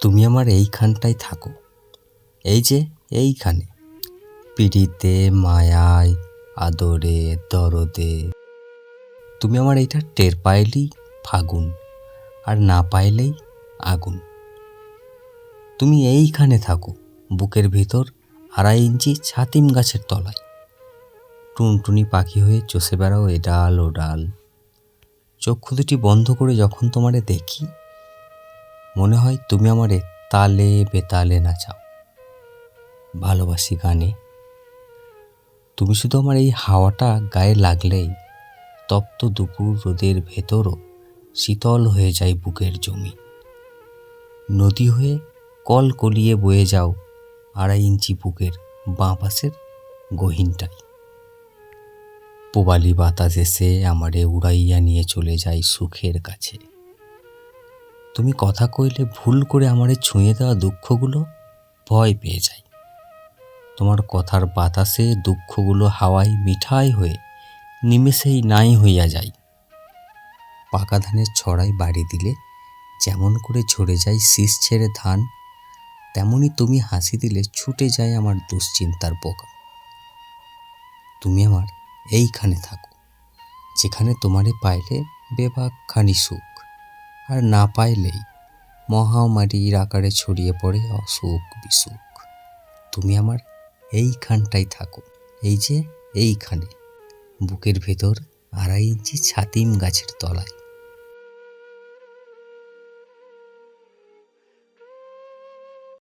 তুমি আমার এইখানটায় থাকো। এই যে এইখানে। পিড়িতে, মায়ায়, আদরে, দরদে। তুমি আমার এইটা টের পাইলেই ফাগুন, আর না পাইলেই আগুন। তুমি এইখানে থাকো, বুকের ভিতর আড়াই ইঞ্চি ছাতিম গাছের তলায়। টুনটুনি পাখি হয়ে চষে বেড়াও এ ডাল, ও ডাল। চক্ষু দুটি বন্ধ করে যখন তোমারে দেখি মনে হয় তুমি আমারে তালে বেতালে নাচাও ভালোবাসি গানে। তুমি শুধু আমার এই হাওয়াটা গায়ে লাগলেই তপ্ত দুপুর রোদের ভেতরও শীতল হয়ে যায় বুকের জমি। নদী হয়ে কল কলিয়ে বয়ে যাও আড়াই ইঞ্চি বুকের বাঁ পাশের গহীনটায় পোবালি বাতাস এসে আমারে উড়াইয়া নিয়ে চলে যায় সুখের কাছে। তুমি কথা কইলে ভুল করে আমারে ছুঁয়ে দেওয়া দুঃখগুলো ভয় পেয়ে যায়। তোমার কথার বাতাসে দুঃখগুলো হাওয়ায় মিঠাই হয়ে নিমেষেই নাই হইয়া যায়। পাকা ধানের ছড়াই বাড়ি দিলে যেমন করে ঝরে যায় শীষ ছেড়ে ধান তেমনি তুমি হাসি দিলে ছুটে যায় আমার দুশ্চিন্তার পোকা। তুমি আমার এইখানে থাকো, যেখানে তোমারে পাইলে বেবাকখানি সুখ। আর না পাইলেই মহামারীর আকারে ছড়িয়ে পড়ে অসুখ বিসুখ। তুমি আমার এইখানটাই থাকো। এই যে এইখানে, বুকের ভেতর আড়াই ইঞ্চি ছাতিম গাছের তলায়।